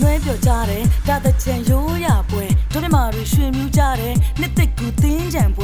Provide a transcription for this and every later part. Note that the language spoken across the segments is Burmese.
နှွဲပြောကြတယ်ဒါတဲ့ချင်ရိုးရပွဲတို့မြမာတွေရွှေမြူးကြတယ်နှစ်သက်ကူသင်းကြံပွဲ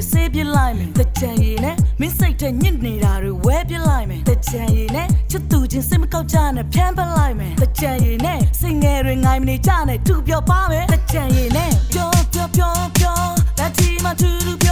တွေဆေးပြလိုက်မယ်တချံရည်နဲ့မင်းစိတ်ထဲညစ်နေတာတွေဝဲပြလိုက်မယ်တချံရည်နဲ့ချစ်သူချင်းစိတ်မကောက်ကြနဲ့ဖြန်းပလိုက်မယ်တချံရည်နဲ့စိတ်ငယ်တွေငိုင်းမနေကြနဲ့သူပြောပါမယ်တချံရည်နဲ့ပြောပြောပြောပြောတတိမသူတို့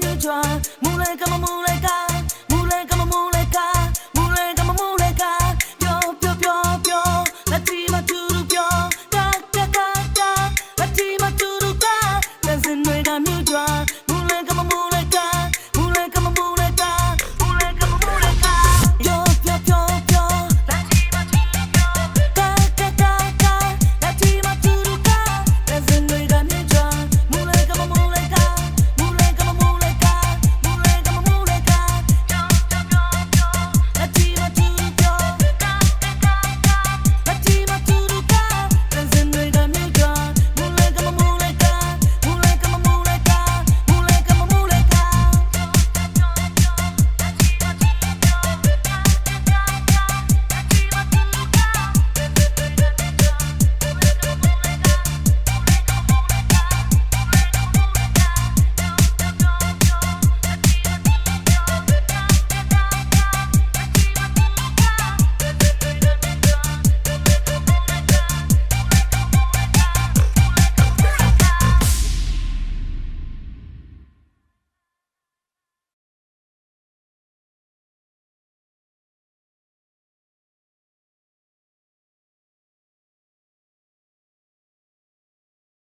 မြွှွာမူလိုက်ကမမူလိုက်